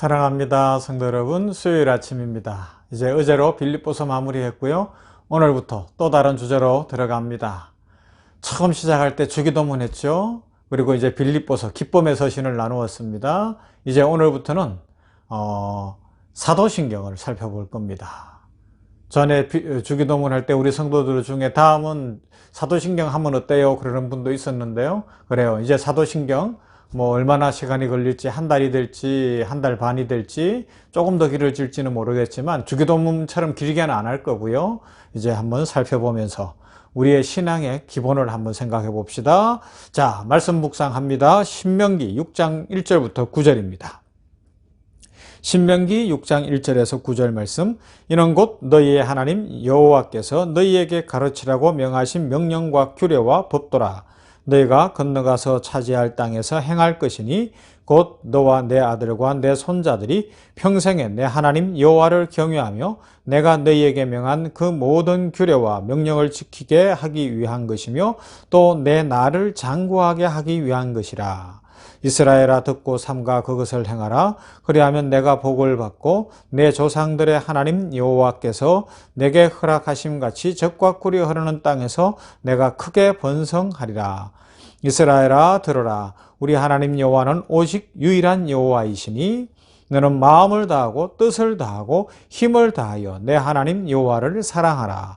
사랑합니다. 성도 여러분, 수요일 아침입니다. 이제 어제로 빌립보서 마무리했고요. 오늘부터 또 다른 주제로 들어갑니다. 처음 시작할 때 주기도문 했죠. 그리고 이제 빌립보서 기쁨의 서신을 나누었습니다. 이제 오늘부터는 어, 사도신경을 살펴볼 겁니다. 전에 비- 주기도문 할 때 우리 성도들 중에 다음은 사도신경 하면 어때요? 그러는 분도 있었는데요. 그래요. 이제 사도신경 뭐 얼마나 시간이 걸릴지 한 달이 될지 한 달 반이 될지 조금 더 길어질지는 모르겠지만 주기도문처럼 길게는 안 할 거고요. 이제 한번 살펴보면서 우리의 신앙의 기본을 한번 생각해 봅시다. 자, 말씀 묵상합니다. 신명기 6장 1절부터 9절입니다. 신명기 6장 1절에서 9절 말씀 이는 곧 너희의 하나님 여호와께서 너희에게 가르치라고 명하신 명령과 규례와 법도라 너희가 건너가서 차지할 땅에서 행할 것이니 곧 너와 내 아들과 내 손자들이 평생에 내 하나님 여호와를 경외하며 내가 너희에게 명한 그 모든 규례와 명령을 지키게 하기 위한 것이며 또 내 나를 장구하게 하기 위한 것이라 이스라엘아 듣고 삼가 그것을 행하라. 그리하면 내가 복을 받고 내 조상들의 하나님 여호와께서 내게 허락하심 같이 적과 꿀이 흐르는 땅에서 내가 크게 번성하리라. 이스라엘아 들어라. 우리 하나님 여호와는 오직 유일한 여호와이시니 너는 마음을 다하고 뜻을 다하고 힘을 다하여 내 하나님 여호와를 사랑하라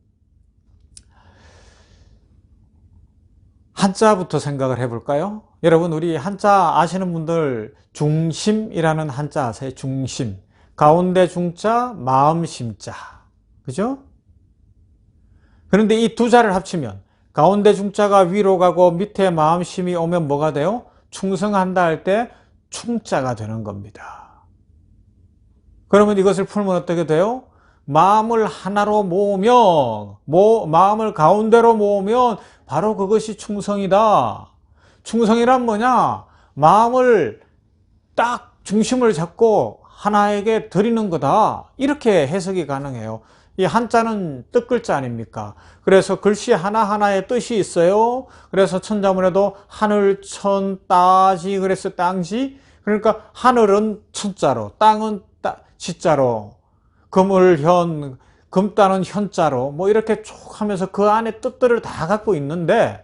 한자부터 생각을 해볼까요? 여러분, 우리 한자 아시는 분들 중심이라는 한자 아세요? 중심. 가운데 중자, 마음 심자. 그죠? 그런데 이 두 자를 합치면 가운데 중자가 위로 가고 밑에 마음 심이 오면 뭐가 돼요? 충성한다 할 때 충자가 되는 겁니다. 그러면 이것을 풀면 어떻게 돼요? 마음을 하나로 모으면, 모, 마음을 가운데로 모으면 바로 그것이 충성이다. 충성이란 뭐냐? 마음을 딱 중심을 잡고 하나에게 드리는 거다. 이렇게 해석이 가능해요. 이 한자는 뜻글자 아닙니까? 그래서 글씨 하나하나에 뜻이 있어요. 그래서 천자문에도 하늘, 천, 따지, 그래서 땅지. 그러니까 하늘은 천자로, 땅은 따, 지자로, 금을 현, 금따는 현자로, 뭐 이렇게 쭉 하면서 그 안에 뜻들을 다 갖고 있는데,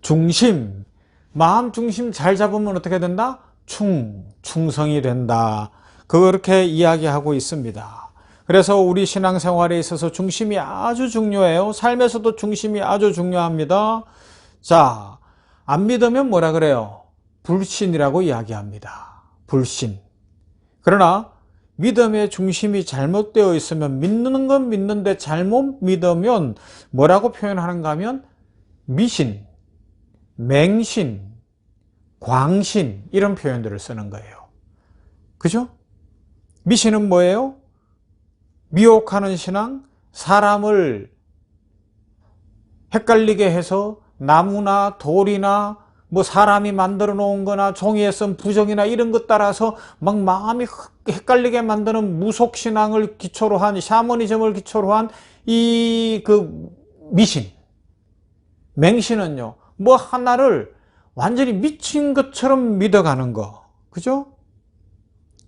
중심, 마음 중심 잘 잡으면 어떻게 된다? 충, 충성이 된다. 그렇게 이야기하고 있습니다. 그래서 우리 신앙생활에 있어서 중심이 아주 중요해요. 삶에서도 중심이 아주 중요합니다. 자, 안 믿으면 뭐라 그래요? 불신이라고 이야기합니다. 불신. 그러나 믿음의 중심이 잘못되어 있으면 믿는 건 믿는데 잘못 믿으면 뭐라고 표현하는가 하면 미신, 맹신, 광신 이런 표현들을 쓰는 거예요. 그죠? 미신은 뭐예요? 미혹하는 신앙, 사람을 헷갈리게 해서 나무나 돌이나 뭐 사람이 만들어 놓은 거나 종이에 쓴 부정이나 이런 것 따라서 막 마음이 헷갈리게 만드는 무속신앙을 기초로 한 샤머니즘을 기초로 한 이 그 미신 맹신은요 뭐 하나를 완전히 미친 것처럼 믿어가는 거. 그죠?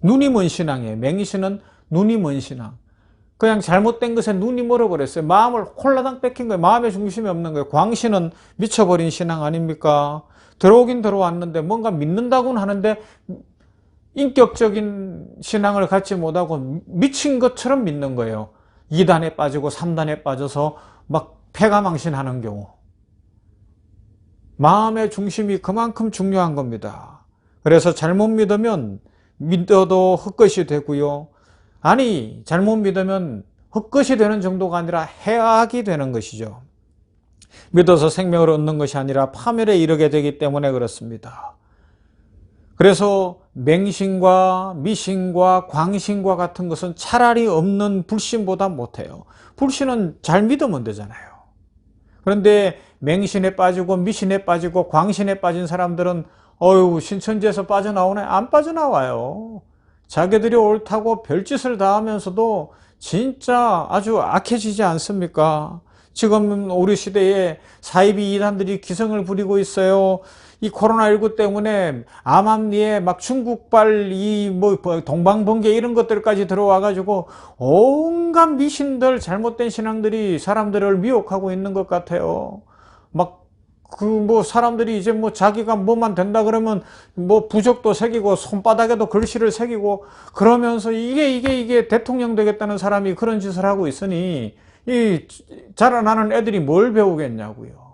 눈이 먼 신앙이에요. 맹신은 눈이 먼 신앙 그냥 잘못된 것에 눈이 멀어버렸어요. 마음을 홀라당 뺏긴 거예요. 마음의 중심이 없는 거예요. 광신은 미쳐버린 신앙 아닙니까? 들어오긴 들어왔는데 뭔가 믿는다고는 하는데 인격적인 신앙을 갖지 못하고 미친 것처럼 믿는 거예요. 2단에 빠지고 3단에 빠져서 막 패가망신하는 경우. 마음의 중심이 그만큼 중요한 겁니다. 그래서 잘못 믿으면 믿어도 헛것이 되고요. 아니, 잘못 믿으면 헛것이 되는 정도가 아니라 해악이 되는 것이죠. 믿어서 생명을 얻는 것이 아니라 파멸에 이르게 되기 때문에 그렇습니다. 그래서 맹신과 미신과 광신과 같은 것은 차라리 없는 불신보다 못해요. 불신은 잘 믿으면 되잖아요. 그런데 맹신에 빠지고 미신에 빠지고 광신에 빠진 사람들은 어유 신천지에서 빠져나오네 안 빠져나와요. 자기들이 옳다고 별짓을 다 하면서도 진짜 아주 악해지지 않습니까? 지금 우리 시대에 사이비 이단들이 기성을 부리고 있어요. 이 코로나19 때문에 암암리에 막 중국발 이 뭐 동방번개 이런 것들까지 들어와가지고 온갖 미신들 잘못된 신앙들이 사람들을 미혹하고 있는 것 같아요. 막 그 뭐 사람들이 이제 뭐 자기가 뭐만 된다 그러면 뭐 부적도 새기고 손바닥에도 글씨를 새기고 그러면서 이게 이게 이게 대통령 되겠다는 사람이 그런 짓을 하고 있으니 이 자라나는 애들이 뭘 배우겠냐고요.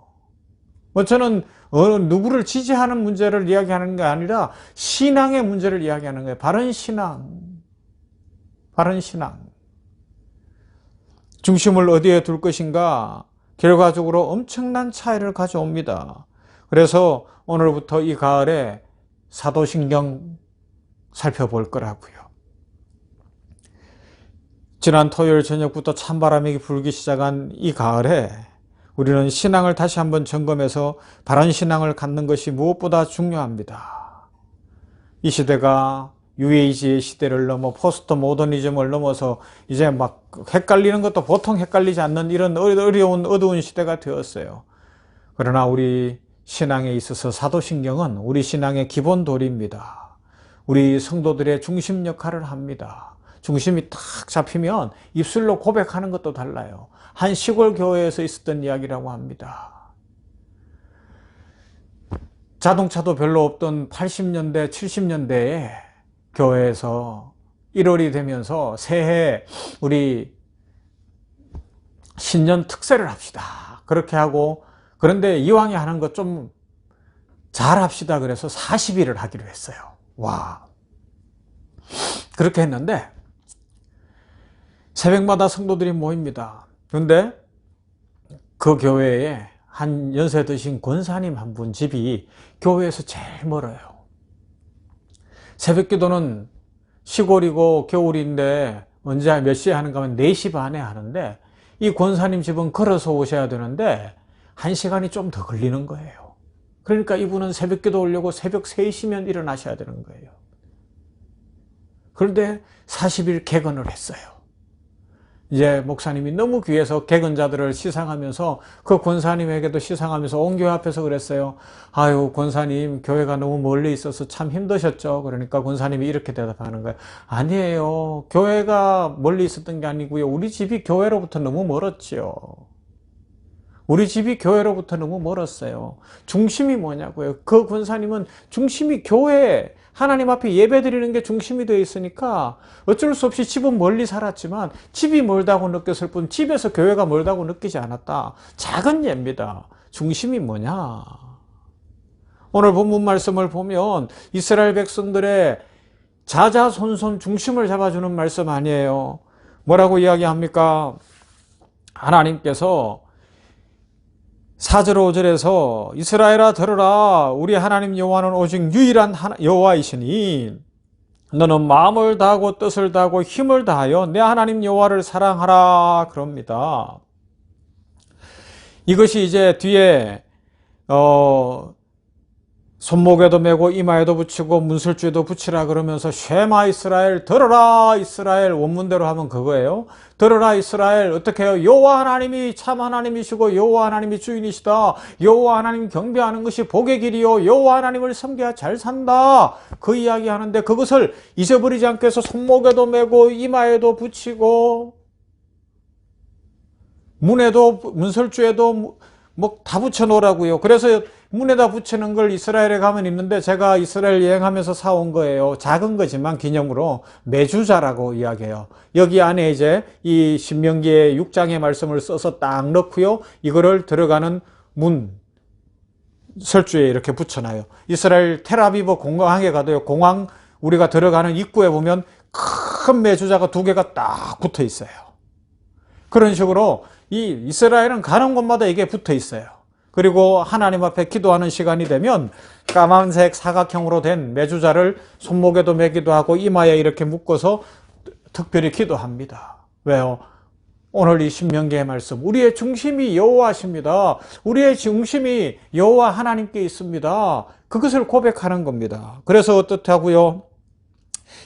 뭐 저는 어느 누구를 지지하는 문제를 이야기하는 게 아니라 신앙의 문제를 이야기하는 거예요. 바른 신앙. 바른 신앙. 중심을 어디에 둘 것인가 결과적으로 엄청난 차이를 가져옵니다. 그래서 오늘부터 이 가을에 사도신경 살펴볼 거라고요. 지난 토요일 저녁부터 찬바람이 불기 시작한 이 가을에 우리는 신앙을 다시 한번 점검해서 바른 신앙을 갖는 것이 무엇보다 중요합니다. 이 시대가 UAG의 시대를 넘어 포스트 모더니즘을 넘어서 이제 막 헷갈리는 것도 보통 헷갈리지 않는 이런 어려운 어두운 시대가 되었어요. 그러나 우리 신앙에 있어서 사도신경은 우리 신앙의 기본 도리입니다. 우리 성도들의 중심 역할을 합니다. 중심이 탁 잡히면 입술로 고백하는 것도 달라요. 한 시골 교회에서 있었던 이야기라고 합니다. 자동차도 별로 없던 80년대, 70년대에 교회에서 1월이 되면서 새해 우리 신년 특세를 합시다. 그렇게 하고 그런데 이왕에 하는 것 좀 잘 합시다. 그래서 40일을 하기로 했어요. 와. 그렇게 했는데 새벽마다 성도들이 모입니다. 그런데 그 교회에 한 연세 드신 권사님 한 분 집이 교회에서 제일 멀어요. 새벽 기도는 시골이고 겨울인데 언제 몇 시에 하는가 하면 4시 반에 하는데 이 권사님 집은 걸어서 오셔야 되는데 1시간이 좀 더 걸리는 거예요. 그러니까 이분은 새벽 기도 오려고 새벽 3시면 일어나셔야 되는 거예요. 그런데 40일 개건을 했어요. 이제 목사님이 너무 귀해서 개근자들을 시상하면서 그 권사님에게도 시상하면서 온 교회 앞에서 그랬어요. 아유, 권사님, 교회가 너무 멀리 있어서 참 힘드셨죠. 그러니까 권사님이 이렇게 대답하는 거예요. 아니에요. 교회가 멀리 있었던 게 아니고요. 우리 집이 교회로부터 너무 멀었지요. 우리 집이 교회로부터 너무 멀었어요. 중심이 뭐냐고요. 그 권사님은 중심이 교회, 하나님 앞에 예배 드리는 게 중심이 되어 있으니까 어쩔 수 없이 집은 멀리 살았지만 집이 멀다고 느꼈을 뿐 집에서 교회가 멀다고 느끼지 않았다. 작은 예입니다. 중심이 뭐냐? 오늘 본문 말씀을 보면 이스라엘 백성들의 자자손손 중심을 잡아주는 말씀 아니에요. 뭐라고 이야기합니까? 하나님께서 4절 5절에서 이스라엘아 들으라 우리 하나님 여호와는 오직 유일한 여호와이시니 너는 마음을 다하고 뜻을 다하고 힘을 다하여 내 하나님 여호와를 사랑하라 그럽니다. 이것이 이제 뒤에 어 손목에도 메고 이마에도 붙이고 문설주에도 붙이라 그러면서 쉐마 이스라엘 들어라 이스라엘 원문대로 하면 그거예요. 들어라 이스라엘 어떻게 해요? 여호와 하나님이 참 하나님이시고 여호와 하나님이 주인이시다. 여호와 하나님 경배하는 것이 복의 길이요. 여호와 하나님을 섬겨야 잘 산다. 그 이야기 하는데 그것을 잊어버리지 않고 해서 손목에도 메고 이마에도 붙이고 문에도 문설주에도 뭐 다 붙여 놓으라고요. 그래서 문에다 붙이는 걸 이스라엘에 가면 있는데 제가 이스라엘 여행하면서 사온 거예요. 작은 거지만 기념으로 매주자라고 이야기해요. 여기 안에 이제 이 신명기의 6장의 말씀을 써서 딱 넣고요. 이거를 들어가는 문 설주에 이렇게 붙여놔요. 이스라엘 테라비브 공항에 가도요. 공항 우리가 들어가는 입구에 보면 큰 매주자가 두 개가 딱 붙어 있어요. 그런 식으로 이 이스라엘은 가는 곳마다 이게 붙어 있어요. 그리고 하나님 앞에 기도하는 시간이 되면 까만색 사각형으로 된 메주자를 손목에도 매기도 하고 이마에 이렇게 묶어서 특별히 기도합니다. 왜요? 오늘 이 신명기의 말씀 우리의 중심이 여호와십니다. 우리의 중심이 여호와 하나님께 있습니다. 그것을 고백하는 겁니다. 그래서 어떻다고요?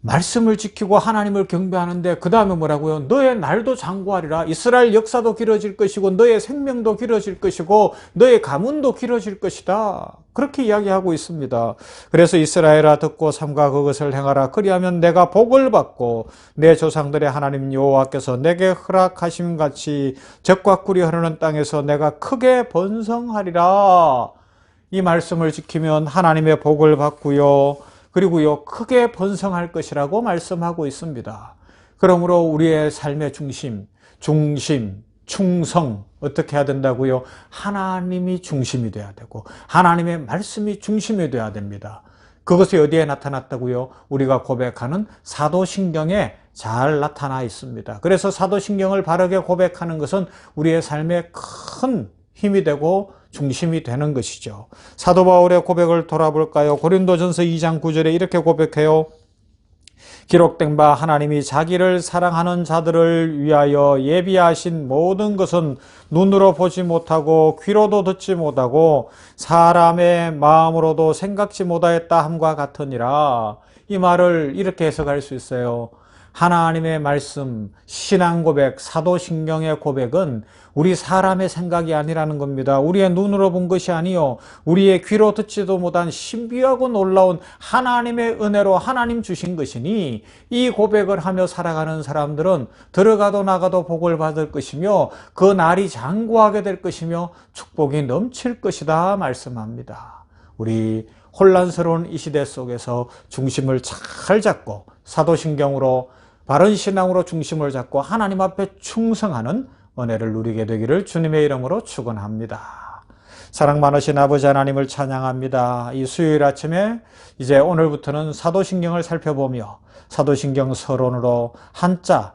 말씀을 지키고 하나님을 경배하는데 그 다음에 뭐라고요? 너의 날도 장구하리라. 이스라엘 역사도 길어질 것이고 너의 생명도 길어질 것이고 너의 가문도 길어질 것이다. 그렇게 이야기하고 있습니다. 그래서 이스라엘아 듣고 삼가 그것을 행하라. 그리하면 내가 복을 받고 내 조상들의 하나님 여호와께서 내게 허락하심 같이 적과 꿀이 흐르는 땅에서 내가 크게 번성하리라. 이 말씀을 지키면 하나님의 복을 받고요. 그리고요, 크게 번성할 것이라고 말씀하고 있습니다. 그러므로 우리의 삶의 중심, 중심, 충성, 어떻게 해야 된다고요? 하나님이 중심이 돼야 되고, 하나님의 말씀이 중심이 돼야 됩니다. 그것이 어디에 나타났다고요? 우리가 고백하는 사도신경에 잘 나타나 있습니다. 그래서 사도신경을 바르게 고백하는 것은 우리의 삶에 큰 힘이 되고 중심이 되는 것이죠. 사도 바울의 고백을 돌아볼까요? 고린도전서 2장 9절에 이렇게 고백해요. 기록된 바 하나님이 자기를 사랑하는 자들을 위하여 예비하신 모든 것은 눈으로 보지 못하고 귀로도 듣지 못하고 사람의 마음으로도 생각지 못하였다 함과 같으니라. 이 말을 이렇게 해석할 수 있어요. 하나님의 말씀, 신앙 고백, 사도신경의 고백은 우리 사람의 생각이 아니라는 겁니다. 우리의 눈으로 본 것이 아니요. 우리의 귀로 듣지도 못한 신비하고 놀라운 하나님의 은혜로 하나님 주신 것이니 이 고백을 하며 살아가는 사람들은 들어가도 나가도 복을 받을 것이며 그 날이 장구하게 될 것이며 축복이 넘칠 것이다 말씀합니다. 우리 혼란스러운 이 시대 속에서 중심을 잘 잡고 사도신경으로 바른 신앙으로 중심을 잡고 하나님 앞에 충성하는 은혜를 누리게 되기를 주님의 이름으로 축원합니다. 사랑 많으신 아버지 하나님을 찬양합니다. 이 수요일 아침에 이제 오늘부터는 사도신경을 살펴보며 사도신경 서론으로 한자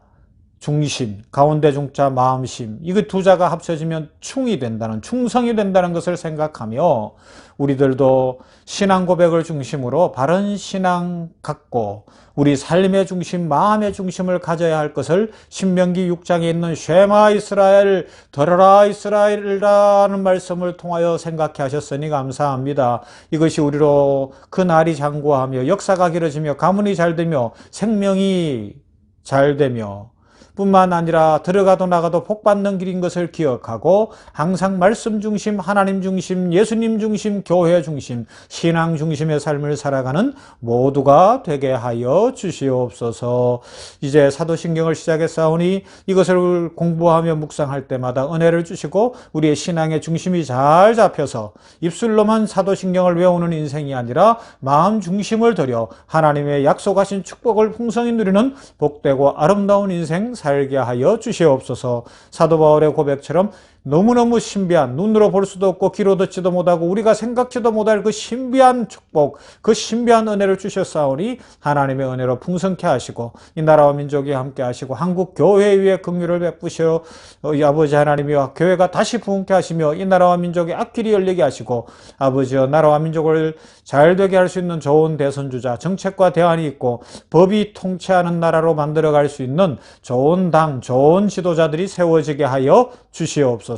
중심, 가운데 중자 마음심, 이거 두 자가 합쳐지면 충이 된다는, 충성이 된다는 것을 생각하며 우리들도 신앙 고백을 중심으로 바른 신앙 갖고 우리 삶의 중심, 마음의 중심을 가져야 할 것을 신명기 6장에 있는 쉐마 이스라엘, 들어라 이스라엘이라는 말씀을 통하여 생각해 하셨으니 감사합니다. 이것이 우리로 그 날이 장구하며 역사가 길어지며 가문이 잘 되며 생명이 잘 되며 뿐만 아니라 들어가도 나가도 복 받는 길인 것을 기억하고 항상 말씀 중심, 하나님 중심, 예수님 중심, 교회 중심, 신앙 중심의 삶을 살아가는 모두가 되게 하여 주시옵소서. 이제 사도신경을 시작했사오니 이것을 공부하며 묵상할 때마다 은혜를 주시고 우리의 신앙의 중심이 잘 잡혀서 입술로만 사도신경을 외우는 인생이 아니라 마음 중심을 들여 하나님의 약속하신 축복을 풍성히 누리는 복되고 아름다운 인생 살게 하여 주시옵소서. 사도 바울의 고백처럼 너무너무 신비한 눈으로 볼 수도 없고 귀로 듣지도 못하고 우리가 생각지도 못할 그 신비한 축복, 그 신비한 은혜를 주셨사오니 하나님의 은혜로 풍성케 하시고 이 나라와 민족이 함께 하시고 한국 교회 위에 긍휼을 베푸시어 어, 이 아버지 하나님이와 교회가 다시 부흥케 하시며 이 나라와 민족의 앞길이 열리게 하시고 아버지여 나라와 민족을 잘 되게 할 수 있는 좋은 대선주자 정책과 대안이 있고 법이 통치하는 나라로 만들어 갈 수 있는 좋은 당, 좋은 지도자들이 세워지게 하여 주시옵소서.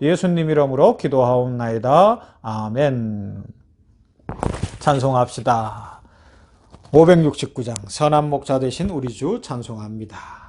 예수님 이름으로 기도하옵나이다. 아멘. 찬송합시다. 569장 선한 목자 되신 우리 주 찬송합니다.